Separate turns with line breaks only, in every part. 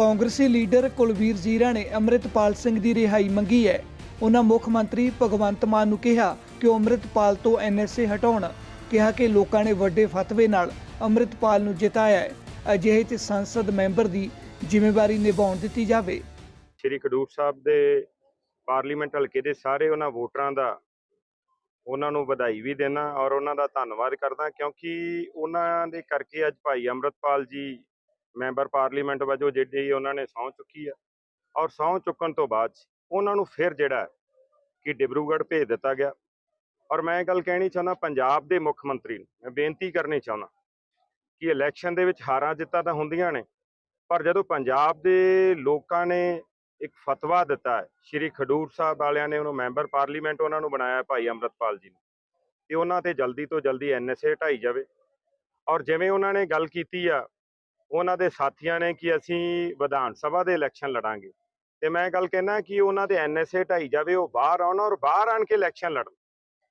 ਕਾਂਗਰਸੀ ਲੀਡਰ ਕੁਲਵੀਰ ਜੀਰਾ ਨੇ ਅੰਮ੍ਰਿਤਪਾਲ ਸਿੰਘ ਦੀ ਰਿਹਾਈ ਮੰਗੀ ਹੈ। ਉਹਨਾਂ ਮੁੱਖ ਮੰਤਰੀ ਭਗਵੰਤ ਮਾਨ ਨੂੰ ਕਿਹਾ ਕਿ ਉਹ ਅੰਮ੍ਰਿਤਪਾਲ ਤੋਂ ਐਨਐਸਏ ਹਟਾਉਣ, ਕਿਹਾ ਕਿ ਲੋਕਾਂ ਨੇ ਵੱਡੇ ਫਤਵੇ ਨਾਲ ਅੰਮ੍ਰਿਤਪਾਲ ਨੂੰ ਜਿਤਾਇਆ ਹੈ। ਅਜਿਹੇ ਚ ਸੰਸਦ ਮੈਂਬਰ ਦੀ ਜ਼ਿੰਮੇਵਾਰੀ ਨਿਭਾਉਣ ਦਿੱਤੀ ਜਾਵੇ।
ਸ਼੍ਰੀ ਖਡੂਰ ਸਾਹਿਬ ਦੇ ਪਾਰਲੀਮੈਂਟ ਹਲਕੇ ਦੇ ਸਾਰੇ ਉਹਨਾਂ ਵੋਟਰਾਂ ਦਾ ਉਹਨਾਂ ਨੂੰ ਵਧਾਈ ਵੀ ਦੇਣਾ ਔਰ ਉਹਨਾਂ ਦਾ ਧੰਨਵਾਦ ਕਰਦਾ ਕਿਉਂਕਿ ਉਹਨਾਂ ਦੇ ਕਰਕੇ ਅੱਜ ਭਾਈ ਅੰਮ੍ਰਿਤਪਾਲ ਜੀ ਮੈਂਬਰ ਪਾਰਲੀਮੈਂਟ ਵਜੋਂ ਜਿਹੜੀ ਉਹਨਾਂ ਨੇ ਸਹੁੰ ਚੁੱਕੀ ਆ ਔਰ ਸਹੁੰ ਚੁੱਕਣ ਤੋਂ ਬਾਅਦ ਉਹਨਾਂ ਨੂੰ ਫਿਰ ਜਿਹੜਾ ਕਿ ਡਿਬਰੂਗੜ੍ਹ ਭੇਜ ਦਿੱਤਾ ਗਿਆ। ਔਰ ਮੈਂ ਇਹ ਗੱਲ ਕਹਿਣੀ ਚਾਹੁੰਦਾ, ਪੰਜਾਬ ਦੇ ਮੁੱਖ ਮੰਤਰੀ ਨੂੰ ਮੈਂ ਬੇਨਤੀ ਕਰਨੀ ਚਾਹੁੰਦਾ ਕਿ ਇਲੈਕਸ਼ਨ ਦੇ ਵਿੱਚ ਹਾਰਾਂ ਜਿੱਤਾਂ ਤਾਂ ਹੁੰਦੀਆਂ ਨੇ, ਪਰ ਜਦੋਂ ਪੰਜਾਬ ਦੇ ਲੋਕਾਂ ਨੇ ਇੱਕ ਫਤਵਾ ਦਿੱਤਾ ਸ਼੍ਰੀ ਖਡੂਰ ਸਾਹਿਬ ਵਾਲਿਆਂ ਨੇ ਉਹਨੂੰ ਮੈਂਬਰ ਪਾਰਲੀਮੈਂਟ ਉਹਨਾਂ ਨੂੰ ਬਣਾਇਆ ਭਾਈ ਅੰਮ੍ਰਿਤਪਾਲ ਜੀ ਨੂੰ, ਤੇ ਉਹਨਾਂ ਤੇ ਜਲਦੀ ਤੋਂ ਜਲਦੀ ਐਨਐਸਏ ਹਟਾਈ ਜਾਵੇ। ਔਰ ਜਿਵੇਂ ਉਹਨਾਂ ਨੇ ਗੱਲ ਕੀਤੀ ਆ ਉਹਨਾਂ ਦੇ ਸਾਥੀਆਂ ਨੇ ਕਿ ਅਸੀਂ ਵਿਧਾਨ ਸਭਾ ਦੇ ਇਲੈਕਸ਼ਨ ਲੜਾਂਗੇ। ਤੇ ਮੈਂ ਗੱਲ ਕਹਿਣਾ ਕਿ ਉਹਨਾਂ ਦੇ ਐਨਐਸਏ ਢਾਈ ਜਾਵੇ, ਉਹ ਬਾਹਰ ਆਉਣ ਔਰ ਬਾਹਰ ਆਣ ਕੇ ਇਲੈਕਸ਼ਨ ਲੜਨ।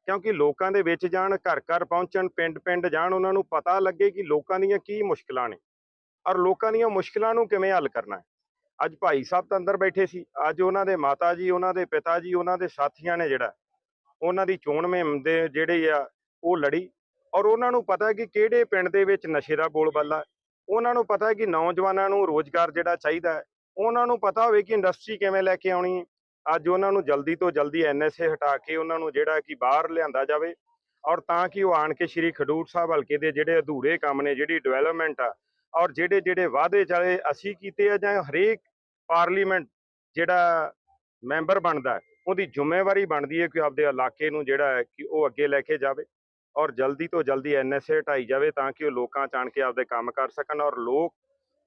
ਕਿਉਂਕਿ ਲੋਕਾਂ ਦੇ ਵਿੱਚ ਜਾਣ ਘਰ ਘਰ ਪਹੁੰਚਣ ਪਿੰਡ ਪਿੰਡ ਜਾਣ, ਉਹਨਾਂ ਨੂੰ ਪਤਾ ਲੱਗੇ ਕਿ ਲੋਕਾਂ ਦੀਆਂ ਕੀ ਮੁਸ਼ਕਲਾਂ ਨੇ। ਔਰ ਲੋਕਾਂ ਦੀਆਂ ਮੁਸ਼ਕਲਾਂ ਨੂੰ ਕਿਵੇਂ ਹੱਲ ਕਰਨਾ ਹੈ? ਅੱਜ ਭਾਈ ਸਾਹਿਬ ਤਾਂ ਅੰਦਰ ਬੈਠੇ ਸੀ। ਅੱਜ ਉਹਨਾਂ ਦੇ ਮਾਤਾ ਜੀ, ਉਹਨਾਂ ਦੇ ਪਿਤਾ ਜੀ, ਉਹਨਾਂ ਦੇ ਸਾਥੀਆਂ ਨੇ ਜਿਹੜਾ, ਉਹਨਾਂ ਦੀ ਚੋਣ ਮੁਹਿੰਮ ਦੇ ਜਿਹੜੇ ਆ, ਉਹ ਲੜੀ। ਔਰ ਉਹਨਾਂ ਨੂੰ ਪਤਾ ਕਿ ਕਿਹੜੇ ਪਿੰਡ ਦੇ ਵਿੱਚ ਨਸ਼ੇ ਦਾ ਬੋਲਬਾਲਾ ਉਹਨਾਂ ਨੂੰ ਪਤਾ ਕਿ ਨੌਜਵਾਨਾਂ ਨੂੰ ਰੋਜ਼ਗਾਰ ਜਿਹੜਾ ਚਾਹੀਦਾ ਹੈ, ਉਹਨਾਂ ਨੂੰ ਪਤਾ ਹੋਵੇ ਕਿ ਇੰਡਸਟਰੀ ਕਿਵੇਂ ਲੈ ਕੇ ਆਉਣੀ ਹੈ। ਅੱਜ ਉਹਨਾਂ ਨੂੰ ਜਲਦੀ ਤੋਂ ਜਲਦੀ ਐਨਐਸਏ ਹਟਾ ਕੇ ਉਹਨਾਂ ਨੂੰ ਜਿਹੜਾ ਕਿ ਬਾਹਰ ਲਿਆਂਦਾ ਜਾਵੇ ਔਰ ਤਾਂ ਕਿ ਉਹ ਆਣ ਕੇ ਸ਼੍ਰੀ ਖਡੂਰ ਸਾਹਿਬ ਹਲਕੇ ਦੇ ਜਿਹੜੇ ਅਧੂਰੇ ਕੰਮ ਨੇ, ਜਿਹੜੀ ਡਿਵੈਲਪਮੈਂਟ ਆ ਔਰ ਜਿਹੜੇ ਜਿਹੜੇ ਵਾਅਦੇ ਚਾਲੇ ਅਸੀਂ ਕੀਤੇ ਆ ਜਾਂ ਹਰੇਕ ਪਾਰਲੀਮੈਂਟ ਜਿਹੜਾ ਮੈਂਬਰ ਬਣਦਾ ਉਹਦੀ ਜ਼ਿੰਮੇਵਾਰੀ ਬਣਦੀ ਹੈ ਕਿ ਆਪਦੇ ਇਲਾਕੇ ਨੂੰ ਜਿਹੜਾ ਹੈ ਕਿ ਉਹ ਅੱਗੇ ਲੈ ਕੇ ਜਾਵੇ। ਔਰ ਜਲਦੀ ਤੋਂ ਜਲਦੀ ਐਨਐਸਏ ਹਟਾਈ ਜਾਵੇ ਤਾਂ ਕਿ ਉਹ ਲੋਕਾਂ ਚ ਆਣ ਕੇ ਆਪਦੇ ਕੰਮ ਕਰ ਸਕਣ ਔਰ ਲੋਕ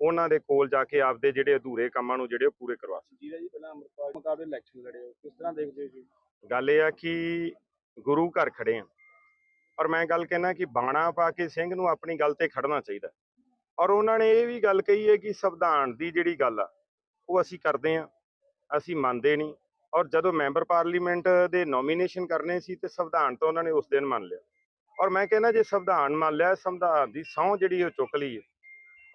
ਉਹਨਾਂ ਦੇ ਕੋਲ ਜਾ ਕੇ ਆਪਦੇ ਜਿਹੜੇ ਅਧੂਰੇ ਕੰਮਾਂ ਨੂੰ ਜਿਹੜੇ ਉਹ ਪੂਰੇ ਕਰਵਾ ਸਕਣ।
ਜੀਰਾ ਜੀ ਪਹਿਲਾਂ ਅੰਮ੍ਰਿਤਪਾਲ ਮੁਕਾਬਲੇ ਇਲੈਕਸ਼ਨ ਲੜੇ ਹੋ। ਕਿਸ ਤਰ੍ਹਾਂ ਦੇਖਦੇ ਹੋ ਜੀ?
ਗੱਲ ਇਹ ਆ ਕਿ ਗੁਰੂ ਘਰ ਖੜੇ ਆ। ਔਰ ਮੈਂ ਗੱਲ ਕਹਿਣਾ ਕਿ ਬਾਣਾ ਪਾ ਕੇ ਸਿੰਘ ਨੂੰ ਆਪਣੀ ਗੱਲ ਤੇ ਖੜਨਾ ਚਾਹੀਦਾ। ਔਰ ਉਹਨਾਂ ਨੇ ਇਹ ਵੀ ਗੱਲ ਕਹੀ ਹੈ ਕਿ ਸੰਵਿਧਾਨ ਦੀ ਜਿਹੜੀ ਗੱਲ ਆ ਉਹ ਅਸੀਂ ਕਰਦੇ ਆ ਅਸੀਂ ਮੰਨਦੇ ਨਹੀਂ। ਔਰ ਜਦੋਂ ਮੈਂਬਰ ਪਾਰਲੀਮੈਂਟ ਦੇ ਨੋਮੀਨੇਸ਼ਨ ਕਰਨੇ ਸੀ ਤੇ ਸੰਵਿਧਾਨ ਤਾਂ ਉਹਨਾਂ ਨੇ ਉਸ ਦਿਨ ਮੰਨ ਲਿਆ। ਔਰ ਮੈਂ ਕਹਿੰਦਾ ਜੇ ਸੰਵਿਧਾਨ ਮੰਨ ਲਿਆ, ਸੰਵਿਧਾਨ ਦੀ ਸਹੁੰ ਜਿਹੜੀ ਉਹ ਚੁੱਕ ਲਈ ਹੈ।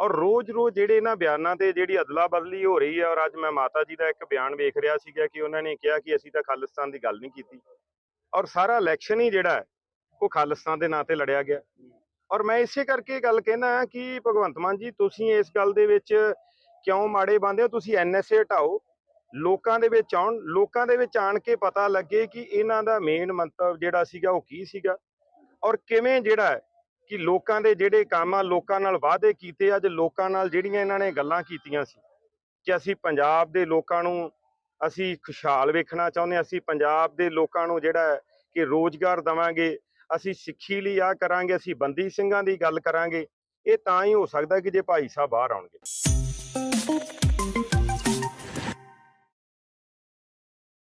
ਔਰ ਰੋਜ਼-ਰੋਜ਼ ਜਿਹੜੇ ਇਹਨਾਂ ਬਿਆਨਾਂ ਤੇ ਜਿਹੜੀ ਅਦਲਾ ਬਦਲੀ ਹੋ ਰਹੀ ਹੈ, ਔਰ ਅੱਜ ਮੈਂ ਮਾਤਾ ਜੀ ਦਾ ਇੱਕ ਬਿਆਨ ਵੇਖ ਰਿਹਾ ਸੀਗਾ ਕਿ ਉਹਨਾਂ ਨੇ ਕਿਹਾ ਕਿ ਅਸੀਂ ਤਾਂ ਖਾਲਿਸਤਾਨ ਦੀ ਗੱਲ ਨਹੀਂ ਕੀਤੀ। ਔਰ ਸਾਰਾ ਇਲੈਕਸ਼ਨ ਹੀ ਜਿਹੜਾ ਉਹ ਖਾਲਿਸਤਾਨ ਦੇ ਨਾਂ ਤੇ ਲੜਿਆ ਗਿਆ। ਔਰ ਮੈਂ ਇਸੇ ਕਰਕੇ ਗੱਲ ਕਹਿਣਾ ਕਿ ਭਗਵੰਤ ਮਾਨ ਜੀ, ਤੁਸੀਂ ਇਸ ਗੱਲ ਦੇ ਵਿੱਚ ਕਿਉਂ ਮਾੜੇ ਬੰਦੇ ਹੋ? ਤੁਸੀਂ ਐਨਐਸਏ ਹਟਾਓ। ਲੋਕਾਂ ਦੇ ਵਿੱਚ ਆਉਣ, ਲੋਕਾਂ ਦੇ ਵਿੱਚ ਆਣ ਕੇ ਪਤਾ ਲੱਗੇ ਕਿ ਇਹਨਾਂ ਦਾ ਮੇਨ ਮੰਤਵ ਜਿਹੜਾ ਸੀਗਾ ਉਹ ਕੀ ਸੀਗਾ। ਔਰ ਕਿਵੇਂ ਜਿਹੜਾ ਕਿ ਲੋਕਾਂ ਦੇ ਜਿਹੜੇ ਕੰਮ ਆ, ਲੋਕਾਂ ਨਾਲ ਵਾਅਦੇ ਕੀਤੇ ਅੱਜ ਲੋਕਾਂ ਨਾਲ ਜਿਹੜੀਆਂ ਇਹਨਾਂ ਨੇ ਗੱਲਾਂ ਕੀਤੀਆਂ ਸੀ ਕਿ ਅਸੀਂ ਪੰਜਾਬ ਦੇ ਲੋਕਾਂ ਨੂੰ ਅਸੀਂ ਖੁਸ਼ਹਾਲ ਵੇਖਣਾ ਚਾਹੁੰਦੇ ਹਾਂ, ਅਸੀਂ ਪੰਜਾਬ ਦੇ ਲੋਕਾਂ ਨੂੰ ਜਿਹੜਾ ਕਿ ਰੋਜ਼ਗਾਰ ਦਵਾਂਗੇ, ਅਸੀਂ ਸਿੱਖੀ ਲਈ ਆ ਕਰਾਂਗੇ, ਅਸੀਂ ਬੰਦੀ ਸਿੰਘਾਂ ਦੀ ਗੱਲ ਕਰਾਂਗੇ, ਇਹ ਤਾਂ ਹੀ ਹੋ ਸਕਦਾ ਕਿ ਜੇ ਭਾਈ ਸਾਹਿਬ ਬਾਹਰ ਆਉਣਗੇ।